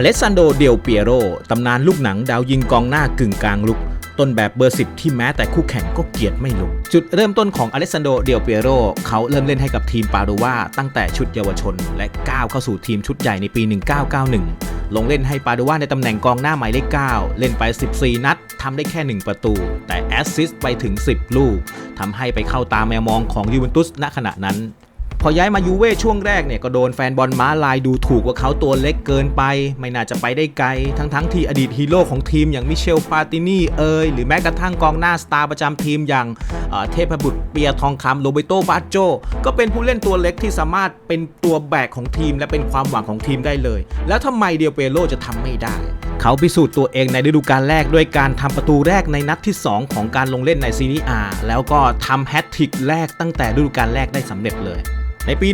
อเล็กซานโด เดลเปียโร ตำนานลูกหนังดาวยิงกองหน้ากึ่งกลางลุก ต้นแบบเบอร์10ที่แม้แต่คู่แข่งก็เกลียดไม่ลง จุดเริ่มต้นของอเล็กซานโด เดลเปียโร เขาเริ่มเล่นให้กับทีมปาโดวาตั้งแต่ชุดเยาวชน และก้าวเข้าสู่ทีมชุดใหญ่ในปี 1991 ลงเล่นให้ปาโดวาในตำแหน่งกองหน้าหมายเลข 9 เล่นไป 14 นัดทำได้แค่ 1 ประตู แต่แอสซิสต์ไปถึง 10 ลูกทำให้ไปเข้าตามแมวมองของยูเวนตุสณขณะนั้น พอย้ายมายูเว่ช่วงแรกเนี่ยก็โดนแฟนบอลม้าลายดูถูกว่าเขาตัวเล็กเกินไป ไม่น่าจะไปได้ไกล ทั้งๆที่อดีตฮีโร่ของทีมอย่างมิเชลปาตินีเอยหรือแม้กระทั่งกองหน้าสตาร์ประจำทีมอย่างเทพบุตรเปียทองคำโรเบโตบาโจก็เป็นผู้เล่นตัวเล็กที่สามารถเป็นตัวแบกของทีม และเป็นความหวังของทีมได้เลย แล้วทำไมเดียวเปโลจะทำไม่ได้ เขาพิสูจน์ตัวเองในฤดูกาลแรกด้วยการทำประตูแรกในนัดที่ 2 ของการลงเล่นในซีรีส์แล้วก็ทำแฮตทริกแรกตั้งแต่ฤดูกาลแรกได้สำเร็จเลย ในปี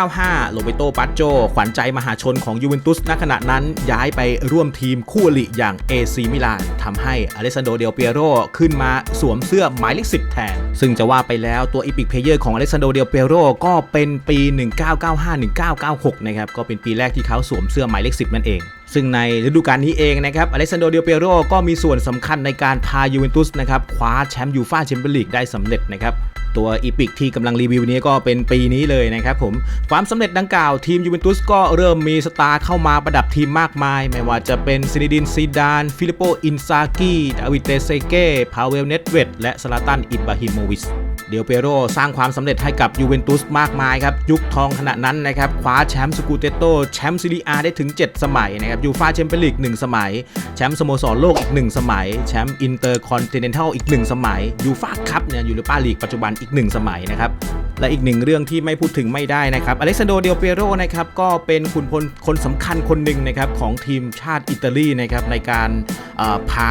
1995 โรเบโตปัจโจ ขวัญใจมหาชนของยูเวนตุสณขณะนั้นย้ายไปร่วมทีมคู่อริอย่างเอซีมิลานทำให้อเลสซานโดเดลเปียโรขึ้นมาสวมเสื้อหมายเลข10 แทน ซึ่งจะว่าไปแล้วตัวอีพิกเพเยอร์ของอเลสซานโดเดลเปียโรก็เป็นปี 1995-1996 นะครับ ก็เป็นปีแรกที่เขาสวมเสื้อหมายเลข10 นั่นเองซึ่งในฤดูกาลนี้เองนะครับอเล็กซานโดเดลเปโรก็มีส่วนสำคัญในการพายูเวนตุสนะครับคว้าแชมป์ยูฟ่าแชมเปี้ยนลีกได้สำเร็จนะครับ ตัวอีพิกที่กำลังรีวิวนี้ก็เป็นปีนี้เลยนะครับผมความสำเร็จดังกล่าวทีมยูเวนตุสก็เริ่มมีสตาร์เข้ามาประดับทีมมากมาย ไม่ว่าจะเป็นซินิดินซีดาน ฟิลิปโปอินซากิดาวิดเตเซเก้พาเวลเนตเวดและสลาตันอิบราฮิโมวิช เดลเปโรสร้างความสำเร็จให้กับยูเวนตุสมากมายครับ ยุคทองขณะนั้นนะครับคว้าแชมป์สกูเตโตแชมป์ซีรีอาได้ถึง 7 สมัยนะครับยูฟาแชมเปี้ยนลีก1สมัย แชมป์สโมสรโลกอีก 1 สมัย แชมป์อินเตอร์คอนติเนนทัลอีก 1 สมัยยูฟาคัพเนี่ยยูโรปาลีกปัจจุบันอีก 1 สมัยนะครับ และอีกหนึ่งเรื่องที่ไม่พูดถึงไม่ได้นะครับอเล็กซานโดเดลเปโรนะครับก็เป็นขุนพลคนสำคัญคนหนึ่งนะครับของทีมชาติอิตาลีนะครับในการพา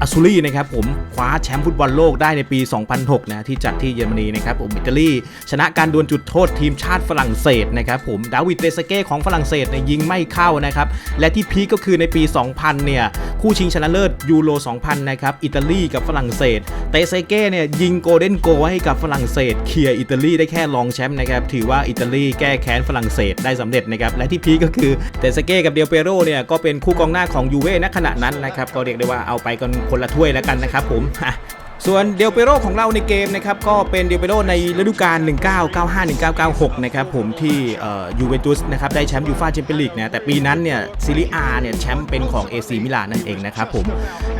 อาซูรีนะครับผมคว้าแชมป์ฟุตบอลโลกได้ในปี 2006 นะที่จัดที่เยอรมนีนะครับผมอิตาลีชนะการดวลจุดโทษทีมชาติฝรั่งเศสนะครับผมดาวิดเตสเก้ของฝรั่งเศสเนี่ยยิงไม่เข้านะครับและที่พีก็คือในปี 2000 เนี่ย คู่ชิงชนะเลิศยูโร 2000 นะครับ อิตาลีกับฝรั่งเศส เตเซเก้เนี่ยยิงโกลเด้นโกลให้กับฝรั่งเศสเคลียร์อิตาลีได้แค่รองแชมป์นะครับ ถือว่าอิตาลีแก้แค้นฝรั่งเศสได้สำเร็จนะครับ และที่พีก็คือเตเซเก้กับเดียเปโรเนี่ยก็เป็นคู่กองหน้าของยูเว่ณขณะนั้นนะครับ ก็เรียกได้ว่าเอาไปกันคนละถ้วยแล้วกันนะครับผม ส่วนเดลเปโรของเราในเกมนะครับก็เป็นเดลเปโรในฤดูกาล 1995-1996 นะครับผมที่ยูเวนตุสนะครับได้แชมป์ยูฟ่าแชมเปี้ยนลีกนะแต่ปีนั้นเนี่ยซีรีอาเนี่ยแชมป์เป็นของเอซีมิลานนั่นเองนะครับผม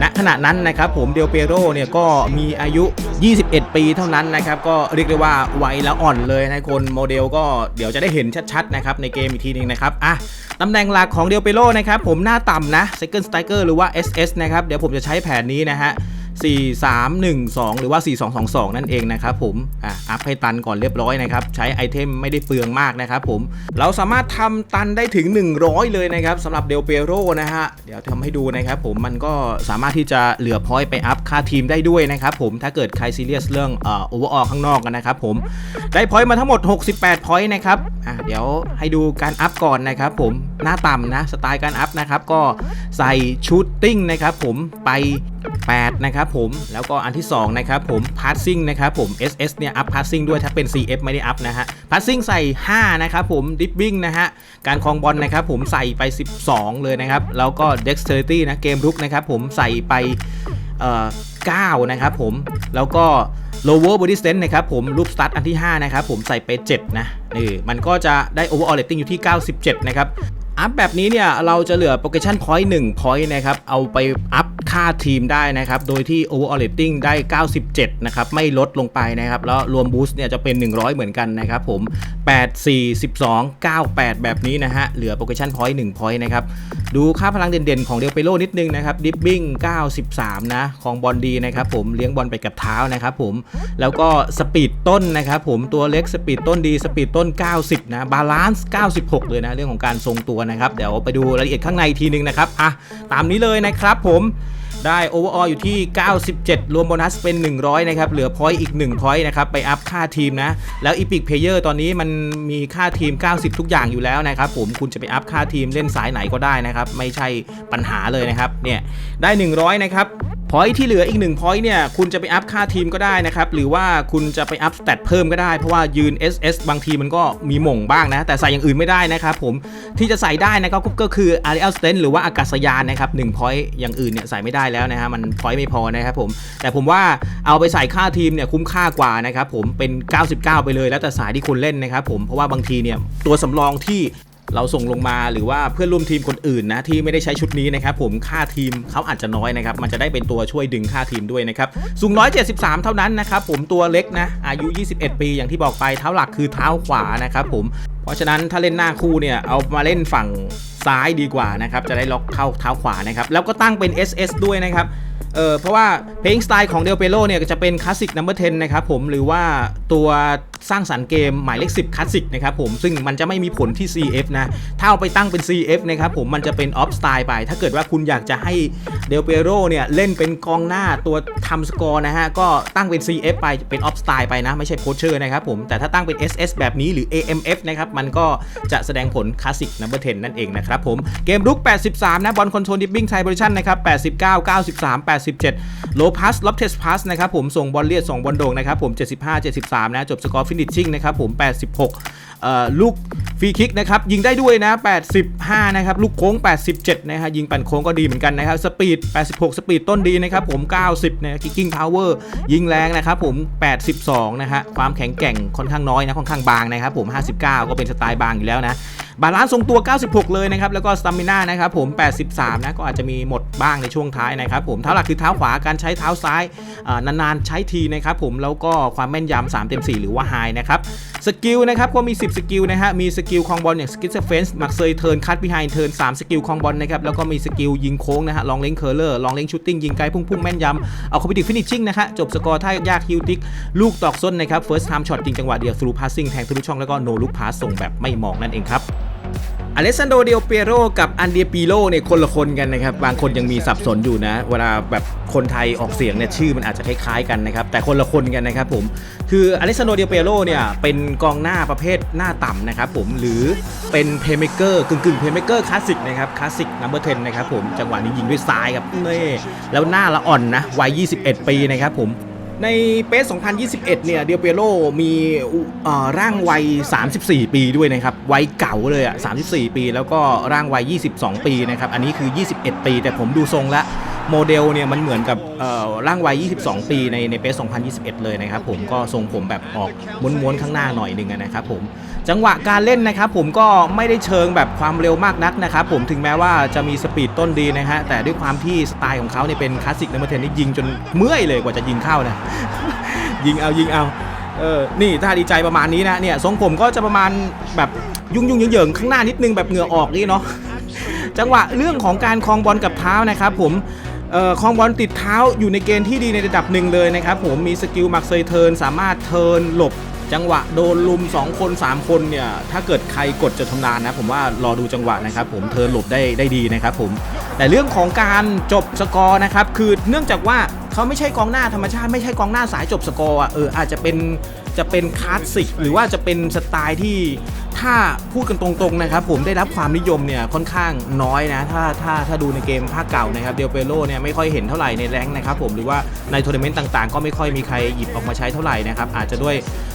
ณขณะนั้นนะครับผมเดลเปโรเนี่ยก็มีอายุ 21 ปีเท่านั้นนะครับก็เรียกได้ว่าวัยละอ่อนเลยนะคนโมเดลก็เดี๋ยวจะได้เห็นชัดๆนะครับในเกมอีกทีหนึงนะครับอะตำแหน่งหลักของเดลเปโรนะครับผมหน้าต่ำนะ second striker หรือว่า SS นะครับเดี๋ยวผมจะใช้แผนนี้นะฮะ 4 3 1 2 หรือว่า 4 2 2 2 นั่นเองนะครับผมอะอัพให้ตันก่อนเรียบร้อยนะครับ ใช้ไอเทมไม่ได้เปลืองมากนะครับผม เราสามารถทำตันได้ถึง 100 เลยนะครับสำหรับเดลเปโรนะฮะ เดี๋ยวทำให้ดูนะครับผม มันก็สามารถที่จะเหลือพอยต์ไปอัพค่าทีมได้ด้วยนะครับผม ถ้าเกิดใครซีเรียสเรื่องเอ่อโอเวอร์ออข้างนอกกันนะครับผม ได้พอยต์มาทั้งหมด 68 พอยต์นะครับ อะเดี๋ยวให้ดูการอัพก่อนนะครับผม หน้าต่ำนะ สไตล์การอัพนะครับ ก็ใส่ชูตติ้งนะครับผม ไป8 นะครับผมแล้วก็อันที่ 2 นะครับผม passing นะครับผม SS เนี่ย up passing ด้วยถ้าเป็น CF ไม่ได้ up นะฮะ passing ใส่ 5 นะครับผม dribbling นะฮะ การครองบอลนะครับผมใส่ไป 12 เลยนะครับ แล้วก็ dexterity นะเกมรุกนะครับผมใส่ไปเอ่อ9นะครับผมแล้วก็ lower body strength นะครับผมรูป start อันที่ 5 นะครับผมใส่ไป 7 นะนี่มันก็จะได้ overall rating อยู่ที่ 97 นะครับอัพแบบนี้เนี่ยเราจะเหลือ progression point 1 point นะครับเอาไปอัพ ค่าทีมได้นะครับ โดยที่ overall rating ได้ 97 นะครับ ไม่ลดลงไปนะครับ แล้วรวม boost เนี่ยจะเป็น 100 เหมือนกันนะครับผม 8 4 12 98 แบบนี้นะฮะ เหลือ progression point 1 point นะครับ ดูค่าพลังเด่นๆ ของเดลเปโลนิดนึงนะครับ ดิฟบิ้ง93 นะ ของบอลดีนะครับผม เลี้ยงบอลไปกับเท้านะครับผม แล้วก็สปีดต้นนะครับผม ตัวเล็กสปีดต้นดีสปีดต้น 90 นะ บาลานซ์96 เลยนะ เรื่องของการทรงตัวนะครับ เดี๋ยวไปดูรายละเอียดข้างในทีนึงนะครับ อะ ตามนี้เลยนะครับผม ได้โอเวอร์ออลอยู่ที่ 97 รวมโบนัสเป็น 100 นะครับ เหลือพอยต์อีก1พอยต์นะครับ ไปอัพค่าทีมนะ แล้วอีพิกเพเยอร์ตอนนี้มันมีค่าทีม 90 ทุกอย่างอยู่แล้วนะครับผมคุณจะไปอัพค่าทีมเล่นสายไหนก็ได้นะครับ ไม่ใช่ปัญหาเลยนะครับเนี่ยได้ 100 นะครับ พอยที่เหลืออีกหนึ่งพอยเนี่ยคุณจะไปอัพค่าทีมก็ได้นะครับ หรือว่าคุณจะไปอัพสเตตเพิ่มก็ได้ เพราะว่ายืน SS บางทีมันก็มีหม่งบ้างนะ แต่ใส่อย่างอื่นไม่ได้นะครับผมที่จะใส่ได้นะครับก็คือ a r i a l Strength หรือว่าอากาศยานนะครับ1 point อย่างอื่นเนี่ยใส่ไม่ได้แล้วนะฮะมันพอยไม่พอนะครับผมแต่ผมว่าเอาไปใส่ค่าทีมเนี่ยคุ้มค่ากว่านะครับผมเป็น 99 ไปเลยแล้วแต่สายที่คุณเล่นนะครับผมเพราะว่าบางทีเนี่ยตัวสำรองที่ เราส่งลงมาหรือว่าเพื่อนร่วมทีมคนอื่นนะที่ไม่ได้ใช้ชุดนี้นะครับผมค่าทีมเขาอาจจะน้อยนะครับมันจะได้เป็นตัวช่วยดึงค่าทีมด้วยนะครับสูง 173 เท่านั้นนะครับผมตัวเล็กนะอายุ 21 ปีอย่างที่บอกไปเท้าหลักคือเท้าขวานะครับผมเพราะฉะนั้นถ้าเล่นหน้าคู่เนี่ยเอามาเล่นฝั่งซ้ายดีกว่านะครับจะได้ล็อกเข้าเท้าขวานะครับแล้วก็ตั้งเป็น SS ด้วยนะครับเออเพราะว่าเพลงสไตล์ของเดลเปโลเนี่ยจะเป็นคลาสสิกนัมเบอร์10นะครับผมหรือว่าตัว สร้างสรรค์เกมหมายเลข10คลาสสิกนะครับผมซึ่งมันจะไม่มีผลที่ CF นะ ถ้าเอาไปตั้งเป็น CF นะครับผมมันจะเป็นออฟสไตล์ไป ถ้าเกิดว่าคุณอยากจะให้เดลเปโรเนี่ยเล่นเป็นกองหน้าตัวทำสกอร์นะฮะ ก็ตั้งเป็น CF ไปเป็นออฟสไตล์ไปนะ ไม่ใช่โพชเชอร์นะครับผม แต่ถ้าตั้งเป็น SS แบบนี้หรือ AMF นะครับ มันก็จะแสดงผลคลาสสิกนัมเบอร์10 นั่นเองนะครับผม เกมรุก 83 นะบอลคอนโทรลดิปปิ้งไทโพซิชันนะครับ 89 93 87 โลพัสล็อบเทสพัสนะครับผมส่งบอลเลียดส่งบอลโด่งนะครับผม75 73 นะจบสกอร์ฟินิชชิ่งนะครับผม86 ลูกฟรีคิกนะครับยิงได้ด้วยนะ 85 นะครับ ลูกโค้ง 87 นะฮะยิงปั่นโค้งก็ดีเหมือนกันนะครับ สปีด 86 สปีดต้นดีนะครับผม 90 นะคิกกิ้งพาวเวอร์ยิงแรงนะครับผม 82 นะฮะความแข็งแกร่งค่อนข้างน้อยนะค่อนข้างบางนะครับผม 59 ก็เป็นสไตล์บางอยู่แล้วนะบาลานซ์ทรงตัว 96 เลยนะครับ แล้วก็สตามิน่านะครับผม 83 นะ ก็อาจจะมีหมดบ้างในช่วงท้ายนะครับผม เท้าหลักคือเท้าขวา การใช้เท้าซ้ายนานๆ ใช้ทีนะครับผม แล้วก็ความแม่นยำ3เต็ม 4 หรือว่าไฮนะครับสกิลนะครับก็มี 10 สกิลนะฮะ มีสกิลคองบอลอย่างสกิลเฟนส์มักเซยเทิร์นคัตบิไฮเทิร์น3สกิลคองบอลนะครับ แล้วก็มีสกิลยิงโค้งนะฮะ ลองเล้งเคอร์เลอร์ ลองเล้งชูตติ้งยิงไกลพุ่งพุ่งแม่นยำ เอาคอมพิวติฟินิชชิ่งนะฮะ จบสกอร์ท่ายากฮิวติก ลูกตอกส้นนะครับ first time shot ยิงจังหวะเดียวทรูพาสซิ่งแทงทะลุช่องแล้วก็โนลุกพาสส่งแบบไม่มองนั่นเองครับ อเลสซานโดเดลเปโรกับอันเดียปิโลเนี่ยคนละคนกันนะครับ บางคนยังมีสับสนอยู่นะ เวลาแบบคนไทยออกเสียงเนี่ยชื่อมันอาจจะคล้ายๆกันนะครับ แต่คนละคนกันนะครับผม คืออเลสซานโดเดลเปโรเนี่ยเป็นกองหน้าประเภทหน้าต่ำนะครับผม หรือเป็นเพย์เมเกอร์กึ่งกึ่งเพย์เมเกอร์คลาสสิกนะครับ คลาสสิกนัมเบอร์10นะครับผม จังหวะนี้ยิงด้วยซ้ายครับเน่แล้วหน้าละอ่อนนะ วัย 21 ปีนะครับผม ในเปส2021 เนี่ยเดียเปโรมีร่างวัย 34 ปีด้วยนะครับ วัยเก่าเลยอะ 34 ปี แล้วก็ร่างวัย 22 ปีนะครับ อันนี้คือ 21 ปี แต่ผมดูทรงแล้ว โมเดลเนี่ยมันเหมือนกับร่างวัย 22 ปีในในเปส2021 เลยนะครับผมก็ทรงผมแบบออกม้วนๆข้างหน้าหน่อยหนึงนะครับผมจังหวะการเล่นนะครับผมก็ไม่ได้เชิงแบบความเร็วมากนักนะครับผมถึงแม้ว่าจะมีสปีดต้นดีนะฮะแต่ด้วยความที่สไตล์ของเขาเนี่ยเป็นคลาสสิกนัมเบอร์เทนนี่ยิงจนเมื่อยเลยกว่าจะยิงเข้านะยิงเอายิงเอาเออนี่ถ้าดีใจประมาณนี้นะเนี่ยทรงผมก็จะประมาณแบบยุ่งยุ่งเยิงๆข้างหน้านิดนึงแบบเหงื่อออกนี่เนาะจังหวะเรื่องของการคลองบอลกับเท้านะครับผม คลองบอลติดเท้าอยู่ในเกณฑ์ที่ดีในระดับหนึ่งเลยนะครับผมมีสกิลมักเซยเทิร์นสามารถเทิร์นหลบจังหวะโดนลุม 2 คน 3 คนเนี่ยถ้าเกิดใครกดจะทำนานนะ ผมว่ารอดูจังหวะนะครับผมเทิร์นหลบได้ได้ดีนะครับผมแต่เรื่องของการจบสกอร์นะครับคือเนื่องจากว่าเขาไม่ใช่กองหน้าธรรมชาติไม่ใช่กองหน้าสายจบสกอร์อะเอออาจจะเป็นจะเป็นคลาสสิกหรือว่าจะเป็นสไตล์ที่ ถ้าพูดกันตรงๆนะครับผมได้รับความนิยมเนี่ยค่อนข้างน้อยนะถ้าถ้าถ้าดูในเกมภาคเก่านะครับเดลเปโลเนี่ยไม่ค่อยเห็นเท่าไหร่ในแรงนะครับผมหรือว่าในทัวร์นาเมนต์ต่างๆ ก็ไม่ค่อยมีใครหยิบออกมาใช้เท่าไหร่นะครับอาจจะด้วย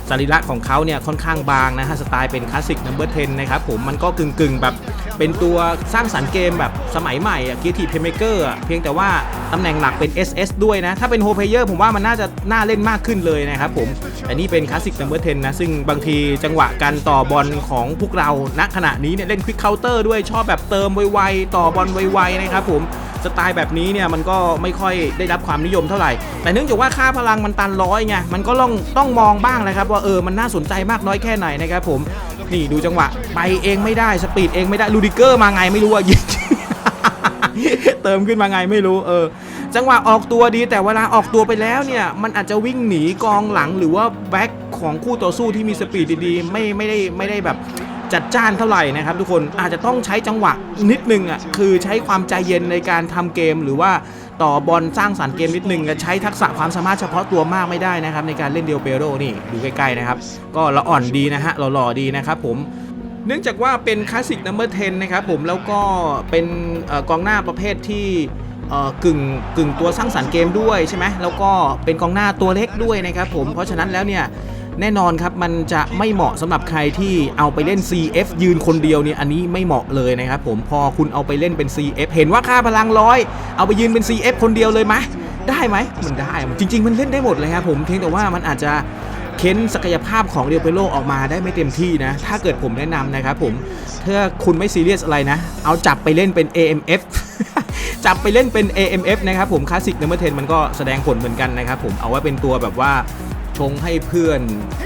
สรีระของเขาเนี่ยค่อนข้างบางนะฮะสไตล์เป็นคลาสสิกนัมเบอร์10นะครับผมมันก็กึ่งๆ แบบเป็นตัวสร้างสรรค์เกมแบบสมัยใหม่อะ Creative Playmaker อะเพียงแต่ว่าตำแหน่งหลักเป็น SS ด้วยนะ ถ้าเป็นโฮเพเยอร์ผมว่ามันน่าจะน่าเล่นมากขึ้นเลยนะครับผมแต่นี่เป็นคลาสสิกนัมเบอร์10นะ ซึ่งบางทีจังหวะการต่อบอลของพวกเราณขณะนี้เนี่ยเล่นควิกเคาน์เตอร์ด้วยชอบแบบเติมไวๆต่อบอลไวๆนะครับผม สไตล์แบบนี้เนี่ยมันก็ไม่ค่อยได้รับความนิยมเท่าไหร่ แต่เนื่องจากว่าค่าพลังมันตันร้อยไงมันก็ต้องต้องมองบ้างนะครับ ว่าเออมันน่าสนใจมากน้อยแค่ไหนนะครับผมนี่ดูจังหวะไปเองไม่ได้สปีดเองไม่ได้ลูดิเกอร์มาไงไม่รู้อะยิงเติมขึ้นมาไงไม่รู้เออจังหวะออกตัวดีแต่เวลาออกตัวไปแล้วเนี่ยมันอาจจะวิ่งหนีกองหลังหรือว่าแบ็คของคู่ต่อสู้ที่มีสปีดดีๆ ไม่ไม่ได้ไม่ได้แบบ จัดจ้านเท่าไหร่นะครับทุกคนอาจจะต้องใช้จังหวะนิดนึงอะคือใช้ความใจเย็นในการทำเกมหรือว่าต่อบอลสร้างสรรค์เกมนิดนึงใช้ทักษะความสามารถเฉพาะตัวมากไม่ได้นะครับในการเล่นเดียวเปโรนี่ดูใกล้ๆนะครับ ก็ละอ่อนดีนะฮะหล่อๆดีนะครับผมเนื่องจากว่าเป็นคลาสสิกนัมเบอร์10นะครับผมแล้วก็เป็นอกองหน้าประเภทที่กึ่งกึ่งตัวสร้างสรรค์เกมด้วยใช่ไหมแล้วก็เป็นกองหน้าตัวเล็กด้วยนะครับผมเพราะฉะนั้นแล้วเนี่ย แน่นอนครับมันจะไม่เหมาะสำหรับใครที่เอาไปเล่น CF ยืนคนเดียวเนี่ยอันนี้ไม่เหมาะเลยนะครับผมพอคุณเอาไปเล่นเป็น CF เห็นว่าค่าพลังร้อยเอาไปยืนเป็น CF คนเดียวเลยไหมได้ไหมมันได้จริง ๆ มันเล่นได้หมดเลยครับผมเพียงแต่ว่ามันอาจจะเค้นศักยภาพของเรียวเปโลออกมาได้ไม่เต็มที่นะ ถ้าเกิดผมแนะนำนะครับผมถ้าคุณไม่ซีเรียสอะไรนะ เอาจับไปเล่นเป็น AMF จับไปเล่นเป็น AMF นะครับผมคลาสสิกเนมเบอร์เทนมันก็แสดงผลเหมือนกันนะครับผมเอาไว้เป็นตัวแบบว่า ชงให้เพื่อน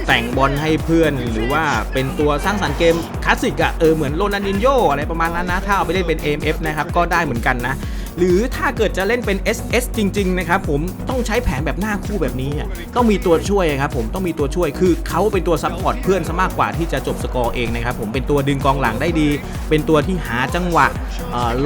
แต่งบอลให้เพื่อน หรือว่าเป็นตัวสร้างสรรค์เกมคลาสสิกอะเออเหมือนโรนัลดินโยอะไรประมาณนั้นนะ ถ้าเอาไปเล่นเป็น AMF นะครับ ก็ได้เหมือนกันนะ หรือถ้าเกิดจะเล่นเป็น SS จริงๆนะครับผมต้องใช้แผนแบบหน้าคู่แบบนี้อะต้องมีตัวช่วยครับผมต้องมีตัวช่วยคือเขาเป็นตัวซัพพอร์ตเพื่อนซะมากกว่าที่จะจบสกอร์เองนะครับผมเป็นตัวดึงกองหลังได้ดี เป็นตัวที่หาจังหวะ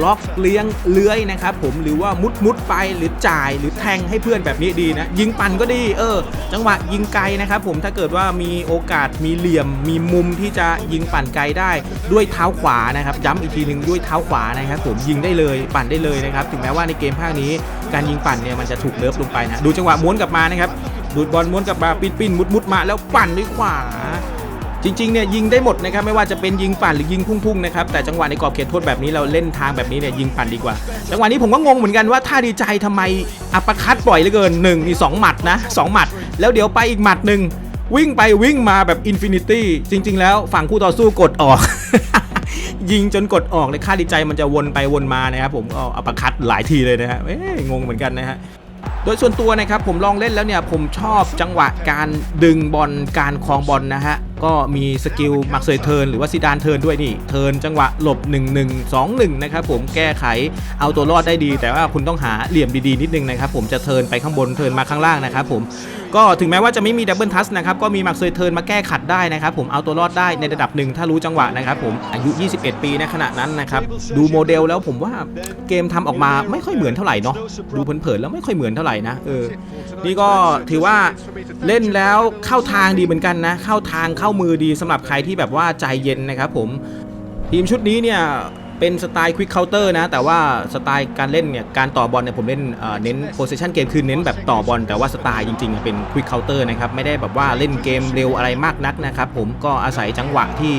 ล็อกเลี้ยงเลื้อยนะครับผมหรือว่ามุดมุดไปหรือจ่ายหรือแทงให้เพื่อนแบบนี้ดีนะยิงปั่นก็ดีเออ จังหวะยิงไกลนะครับผมถ้าเกิดว่ามีโอกาสมีเหลี่ยม มีมุมที่จะยิงปั่นไกลได้ด้วยเท้าขวานะครับย้ำอีกทีหนึ่งด้วยเท้าขวานะครับผมยิงได้เลยปั่นได้เลยนะครับถึงแม้ว่าในเกมภาคนี้การยิงปั่นเนี่ยมันจะถูกเลิฟลงไปนะดูจังหวะม้วนกลับมานะครับดูดบอลม้วนกลับมาปิ้นปิ้นมุดมุดมาแล้วปั่นด้วยขวาจริงๆเนี่ยยิงได้หมดนะครับไม่ว่าจะเป็นยิงปั่นหรือยิงพุ่งๆนะครับแต่จังหวะในกรอบเขตโทษแบบนี้เราเล่นทางแบบนี้เนี่ยยิงปั่นดีกว่า จังหวะนี้ผมก็งงเหมือนกันว่าท่าดีใจทำไมอัปคัดบ่อยเหลือเกินหนึ่งมีสองหมัดนะสองหมัด แล้วเดี๋ยวไปอีกหมัดหนึ่งวิ่งไปวิ่งมาแบบอินฟินิตี้จริง ๆ แล้วฝั่งคู่ต่อสู้กดออก ยิงจนกดออกเลยค่าดีใจมันจะวนไปวนมานะครับผมก็อัปร์คัดหลายทีเลยนะฮะงงเหมือนกันนะฮะโดยส่วนตัวนะครับผมลองเล่นแล้วเนี่ยผมชอบจังหวะการดึงบอลการคลองบอลนะฮะก็มีสกิลมักเซยเทิร์นหรือว่าซีดานเทิร์นด้วยนี่เทิร์นจังหวะหลบ 1 1 2 1นะครับผมแก้ไขเอาตัวรอดได้ดี แต่ว่าคุณต้องหาเหลี่ยมดีๆนิดนึงนะครับผมจะเทิร์นไปข้างบนเทิร์นมาข้างล่างนะครับผม ก็ถึงแม้ว่าจะไม่มีดับเบิลทัสนะครับก็มีมักเซยเทิร์นมาแก้ขัดได้นะครับผมเอาตัวรอดได้ในระดับหนึ่งถ้ารู้จังหวะนะครับผมอายุ 21 ปีในขณะนั้นนะครับดูโมเดลแล้วผมว่าเกมทำออกมาไม่ค่อยเหมือนเท่าไหร่เนาะดูเผินๆแล้วไม่ค่อยเหมือนเท่าไหร่นะเออนี่ก็ถือว่าเล่นแล้วเข้าทางดีเหมือนกันนะ เข้าทางเข้ามือดีสำหรับใครที่แบบว่าใจเย็นนะครับผมทีมชุดนี้เนี่ย เป็นสไตล์ควิกเคาน์เตอร์นะ แต่ว่าสไตล์การเล่นเนี่ยการต่อบอลเนี่ยผมเล่นเน้นโพส i ชันเกมคือเน้นแบบต่อบอลแต่ว่าสไตล์จริงๆ เป็นควิกเคาน์เตอร์นะครับ ไม่ได้แบบว่าเล่นเกมเร็วอะไรมากนักนะครับ ผมก็อาศัยจังหวะที่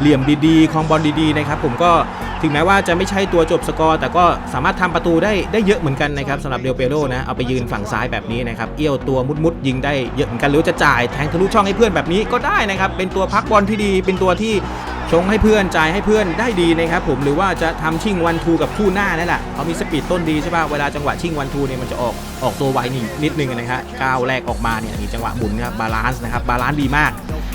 เหลี่ยมดีๆคลองบอลดีๆนะครับผมก็ถึงแม้ว่าจะไม่ใช่ตัวจบสกอร์ แต่ก็สามารถทำประตูได้ได้เยอะเหมือนกันนะครับสำหรับเดลเปโรนะเอาไปยืนฝั่งซ้ายแบบนี้นะครับเอี้ยวตัวมุดๆยิงได้เยอะเหมือนกันหรือจะจ่ายแทงทะลุช่องให้เพื่อนแบบนี้ก็ได้นะครับเป็นตัวพักบอลที่ดีเป็นตัวที่ ชงให้เพื่อนจ่ายให้เพื่อนได้ดีนะครับผมหรือว่าจะทำชิงวันทูกับคู่หน้านั่นแหละเขามีสปีดต้นดีใช่ป่ะเวลาจังหวะชิงวันทูเนี่ยมันจะออกออกตัวไวนิดนิดนึงนะฮะก้าวแรกออกมาเนี่ยมีจังหวะหมุนนะครับบาลานซ์นะครับบาลานซ์ดีมาก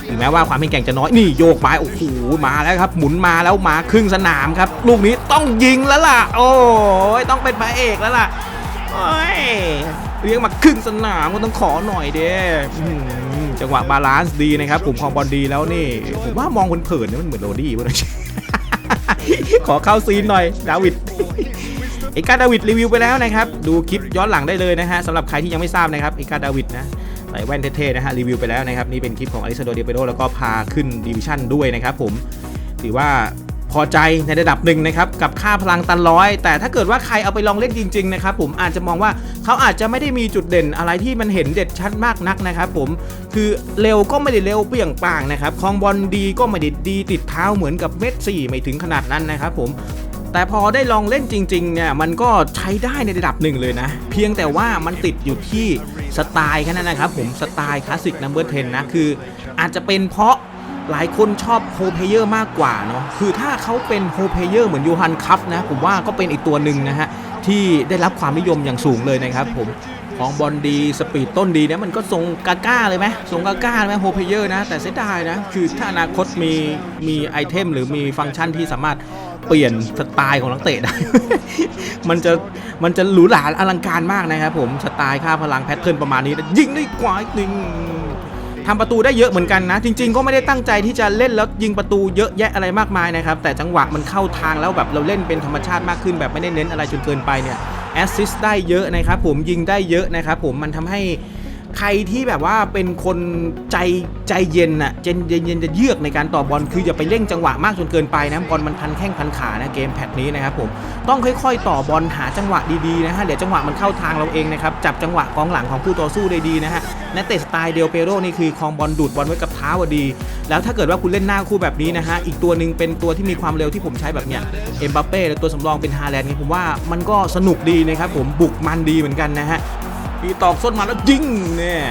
ถึงแม้ว่าความเป็นแกร่งจะน้อยนี่โยกมาโอ้โหมาแล้วครับ หมุนมาแล้วมาครึ่งสนามครับ ลูกนี้ต้องยิงแล้วล่ะ โอ้ยต้องเป็นพระเอกแล้วล่ะโอ้ยเลี้ยงมาครึ่งสนามก็ต้องขอหน่อยเด้อ จังหวะบาลานซ์ดีนะครับกลุ่มของบอลดีแล้วนี่ ผมว่ามองเผินๆนี่มันเหมือนโรดี้วะขอเข้าซีนหน่อยดาวิดเอกาดาวิดรีวิวไปแล้วนะครับ ดูคลิปย้อนหลังได้เลยนะฮะสำหรับใครที่ยังไม่ทราบนะครับเอกาดาวิดนะใส่แว่นเท่ๆนะฮะรีวิวไปแล้วนะครับ นี่เป็นคลิปของอลิซาโดเดเปโรแล้วก็พาขึ้นดิวิชั่นด้วยนะครับผมถือว่า พอใจในระดับหนึ่งนะครับกับค่าพลังตันร้อย แต่ถ้าเกิดว่าใครเอาไปลองเล่นจริงๆนะครับผมอาจจะมองว่าเขาอาจจะไม่ได้มีจุดเด่นอะไรที่มันเห็นเด็ดชัดมากนักนะครับผมคือเร็วก็ไม่ได้เร็วเปรี้ยงป่างนะครับคลองบอลดีก็ไม่ได้ดีติดเท้าเหมือนกับเมสซี่ไม่ถึงขนาดนั้นนะครับผมแต่พอได้ลองเล่นจริงๆเนี่ยมันก็ใช้ได้ในระดับหนึ่งเลยนะ เพียงแต่ว่ามันติดอยู่ที่สไตล์แค่นั้นนะครับผมสไตล์คลาสสิกนัมเบอร์เทนนะคืออาจจะเป็นเพราะ หลายคนชอบโฮเพเยอร์มากกว่าเนาะคือถ้าเขาเป็นโฮเพเยอร์เหมือนยูฮันคัพนะ ผมว่าก็เป็นอีกตัวหนึ่งนะฮะ ที่ได้รับความนิยมอย่างสูงเลยนะครับผมของบอลดีสปีดต้นดีเนี่ยมันก็ทรงกาก้าเลยไหมทรงกาก้าไหมโฮเพเยอร์นะ แต่เสียดายนะ คือถ้าอนาคตมีมีไอเทมหรือมีฟังก์ชันที่สามารถเปลี่ยนสไตล์ของนักเตะได้ มันจะมันจะหรูหราอลังการมากนะครับผมสไตล์ค่าพลังแพทเทิร์นประมาณนี้ยิงได้กว่าอีกหนึ่ง ทำประตูได้เยอะเหมือนกันนะ จริง ๆ ก็ไม่ได้ตั้งใจที่จะเล่นแล้วยิงประตูเยอะแยะอะไรมากมายนะครับ แต่จังหวะมันเข้าทางแล้วแบบเราเล่นเป็นธรรมชาติมากขึ้นแบบไม่ได้เน้นอะไรจนเกินไปเนี่ยแอสซิสต์ได้เยอะนะครับผมยิงได้เยอะนะครับผมมันทำให้ ใครที่แบบว่าเป็นคนใจใจเย็นน่ะเจนเย็นจะเยือกในการต่อบอลคืออย่าไปเร่งจังหวะมากจนเกินไปนะบอลมันพันแข้งพันขานะเกมแพทนี้นะครับผมต้องค่อย ๆ ต่อบอลหาจังหวะดีๆนะฮะเดี๋ยวจังหวะมันเข้าทางเราเองนะครับจับจังหวะกองหลังของคู่ต่อสู้ได้ดีนะฮะนักเตะสไตล์เดลเปโรนี่คือคลองบอลดูดบอลไว้กับเท้าดี แล้วถ้าเกิดว่าคุณเล่นหน้าคู่แบบนี้นะฮะอีกตัวหนึ่งเป็นตัวที่มีความเร็วที่ผมใช้แบบเนี้ยเอ็มบัปเป้และตัวสำรองเป็นฮาแลนด์นี่ผมว่ามันก็สนุกดีนะครับผมบุกมันดีเหมือนกันนะฮะ ปีตอกส้นมาแล้วยิงเนี่ย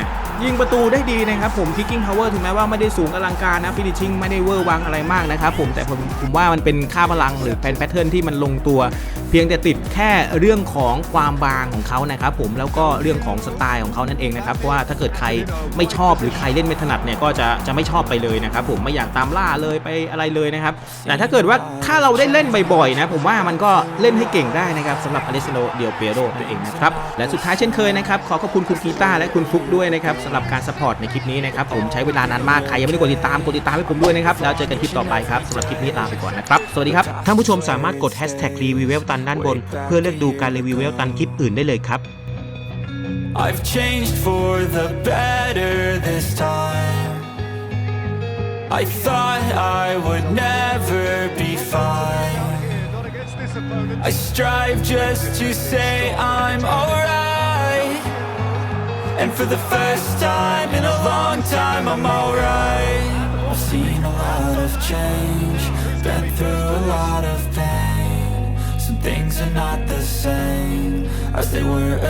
ยิงประตูได้ดีนะครับผม kicking power ถึงแม้ว่าไม่ได้สูงอลังการนะ finishing ไม่ได้เวอร์วังอะไรมากนะครับผมแต่ผมผมว่ามันเป็นค่าพลังหรือเป็นแพทเทิร์นที่มันลงตัว เพียงแต่ติดแค่เรื่องของความบางของเขานะครับผมแล้วก็เรื่องของสไตล์ของเขานั่นเองนะครับเพราะว่าถ้าเกิดใครไม่ชอบหรือใครเล่นไม่ถนัดเนี่ยก็จะจะไม่ชอบไปเลยนะครับผมไม่อยากตามล่าเลยไปอะไรเลยนะครับแต่ถ้าเกิดว่าถ้าเราได้เล่นบ่อยๆนะผมว่ามันก็เล่นให้เก่งได้นะครับสำหรับอเลสโนเดียเปียโรนั่นเองนะครับและสุดท้ายเช่นเคยนะครับขอขอบคุณคุณกีตาร์และคุณฟุกด้วยนะครับหรับการสปอร์ตในคลิปนี้นะครับผมใช้เวลานานมากใครยังไม่ได้กดติดตามกดติดตามให้ผมด้วยนะครับแล้วเจอกันคลิปต่อไปครับสำหรับคลิปนี้ลาไปก่อนนะครับสวัสดีครับท่านผู้ชมสามารถกด hashtag รีวิวเวลตันด้านบน เพื่อเลือกดูการรีวิวเวลตันคลิปอื่นได้เลยครับ I've changed for the better this time. I thought I would never be fine. I strive just to say I'm alright. And for the first time in a long time, I'm alright. I've seen a lot of change, been through a lot of pain. Some things are not the same as they were.